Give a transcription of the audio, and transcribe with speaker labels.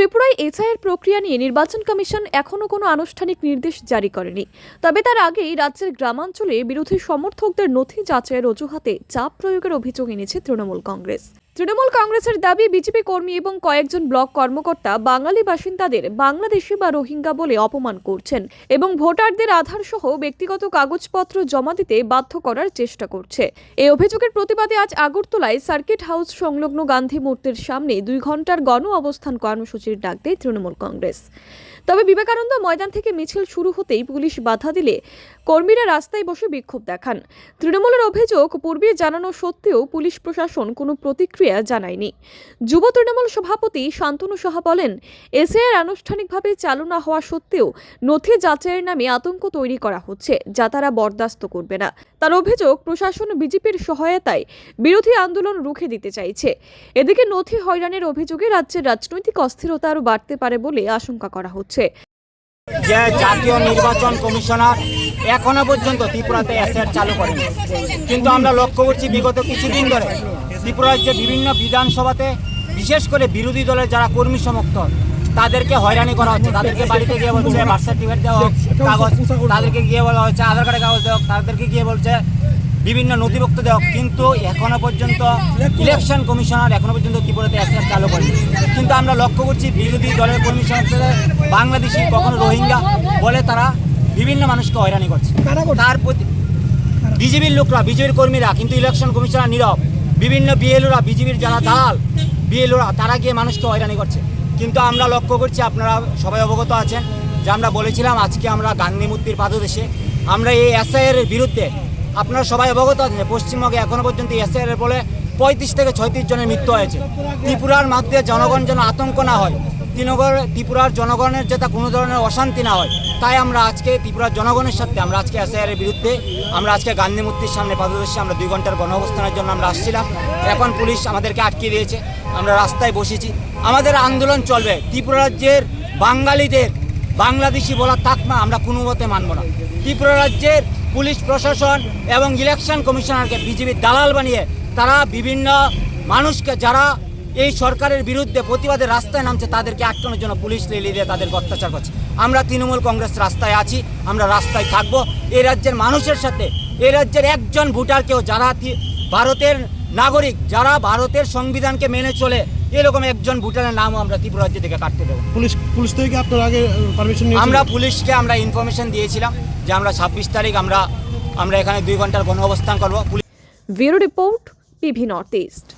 Speaker 1: ত্রিপুরায় এসআইয়ের প্রক্রিয়া নিয়ে নির্বাচন কমিশন এখনও কোনো আনুষ্ঠানিক নির্দেশ জারি করেনি। তবে তার আগেই রাজ্যের গ্রামাঞ্চলে বিরোধী সমর্থকদের নথি যাচাইয়ের অজুহাতে চাপ প্রয়োগের অভিযোগ এনেছে তৃণমূল কংগ্রেস। তৃণমূল কংগ্রেসের দাবি, বিজেপি কর্মী এবং কয়েকজন ব্লক কর্মকর্তা, বাঙালি বাসিন্দাদের বাংলাদেশি বা রোহিঙ্গা বলে অপমান করছেন এবং ভোটারদের আধার সহ ব্যক্তিগত কাগজপত্র জমা দিতে বাধ্য করার চেষ্টা করছে। এই অভিযোগের প্রতিবাদে আজ আগরতলায় সার্কিট হাউস সংলগ্ন গান্ধী মূর্তির সামনে দুই ঘণ্টার গণ অবস্থান কর্মসূচির ডাক দেয় তৃণমূল কংগ্রেস। তবে বিবেকানন্দ ময়দান থেকে মিছিল শুরু হতেই পুলিশ বাধা দিলে কর্মীরা রাস্তায় বসে বিক্ষোভ দেখান। তৃণমূলের অভিযোগ, পূর্বে জানানো সত্ত্বেও পুলিশ প্রশাসন কোনো প্রতিক্রিয়া জানায়নি। যুব তৃণমূল সভাপতি শান্তনু সাহা বলেন এসএআর আনুষ্ঠানিকভাবে চালু না হওয়া সত্ত্বেও নথি যাচাইয়ের নামে আতঙ্ক তৈরি করা হচ্ছে, যা তারা বরদাস্ত করবে না। তার অভিযোগ, প্রশাসন বিজেপির সহায়তায় বিরোধী আন্দোলন রুখে দিতে চাইছে। এদিকে নথি হয়রানির অভিযোগে রাজ্যের রাজনৈতিক অস্থিরতা আরও বাড়তে পারে বলে আশঙ্কা করা হচ্ছে।
Speaker 2: যে জাতীয় নির্বাচন কমিশনার এখনও পর্যন্ত ত্রিপুরাতে অ্যাসেট চালু করেনি। কিন্তু আমরা লক্ষ্য করছি বিগত কিছুদিন ধরে ত্রিপুরার যে বিভিন্ন বিধানসভাতে, বিশেষ করে বিরোধী দলের যারা কর্মী সমর্থক, তাদেরকে হয়রানি করা হচ্ছে। তাদেরকে বাড়িতে গিয়ে বলছে বার্থ সার্টিফিকেট দেওয়া কাগজ। তাদেরকে গিয়ে বলা হচ্ছে, আধার কার্ডের কাগজ দেওয়া তাদেরকে গিয়ে বলছে বিভিন্ন নথিভুক্ত দেওয়া কিন্তু এখনও পর্যন্ত ইলেকশন কমিশনার এখনও পর্যন্ত ত্রিপুরাতে অ্যাসেট চালু করেনি। কিন্তু আমরা লক্ষ্য করছি বিরোধী দলের কর্মী সমর্থকদের বাংলাদেশি কখনো রোহিঙ্গা বলে তারা বিভিন্ন মানুষকে হয়রানি করছে। তার প্রতি বিজেপির লোকরা বিজেপির কর্মীরা কিন্তু ইলেকশন কমিশনার নীরব। বিভিন্ন বিএলওরা বিজেপির যারা দালাল বিএলওরা তারা গিয়ে মানুষকে হয়রানি করছে। কিন্তু আমরা লক্ষ্য করছি আপনারা সবাই অবগত আছেন যে আমরা বলেছিলাম আজকে আমরা গান্ধী মূর্তির পাদদেশে। আমরা এই এসআইআর এর বিরুদ্ধে আপনারা সবাই অবগত আছেন, পশ্চিমবঙ্গে এখনও পর্যন্ত এসআইআর বলে পঁয়ত্রিশ থেকে ছয়ত্রিশ জনের মৃত্যু হয়েছে। ত্রিপুরার মধ্যে জনগণ যেন আতঙ্ক না হয় তৃণগর ত্রিপুরার জনগণের যাতে কোনো ধরনের অশান্তি না হয়, তাই আমরা আজকে ত্রিপুরার জনগণের সাথে, আমরা আজকে এসআইআর এর বিরুদ্ধে, আমরা আজকে গান্ধী মূর্তির সামনে পাদদেশে আমরা দুই ঘণ্টার গণ অবস্থানের জন্য আমরা আসছিলাম। এখন পুলিশ আমাদেরকে আটকে দিয়েছে, আমরা রাস্তায় বসেছি। আমাদের আন্দোলন চলবে, ত্রিপুরা রাজ্যের বাঙালিদের বাংলাদেশি বলার তাকমা আমরা কোনো মতে মানব না। ত্রিপুরা রাজ্যের পুলিশ প্রশাসন এবং ইলেকশন কমিশনারকে বিজেপির দালাল বানিয়ে তারা বিভিন্ন মানুষকে যারা এই সরকারের বিরুদ্ধে প্রতিবাদে রাস্তায় নামছে, তাদেরকে আটকানোর জন্য পুলিশ লেলি দিয়ে তাদেরকে অত্যাচার করছে। আমরা তৃণমূল কংগ্রেস রাস্তায় আছি, আমরা রাস্তায় থাকব। এই রাজ্যের মানুষের সাথে এই রাজ্যের একজন ভোটারকেও যারা ভারতের নাগরিক, যারা ভারতের সংবিধানকে মেনে চলে এরকম একজন ভোটারের নাম আমরা ত্রিপুরা রাজ্য থেকে কাটতে দেবো।
Speaker 3: পুলিশ পুলিশ থেকে আপনার আগে পারমিশন
Speaker 2: আমরা পুলিশকে আমরা ইনফরমেশন দিয়েছিলাম যে আমরা ছাব্বিশ তারিখ আমরা আমরা এখানে দুই ঘণ্টার গণ অবস্থান করব। Police
Speaker 1: bureau report PV north east.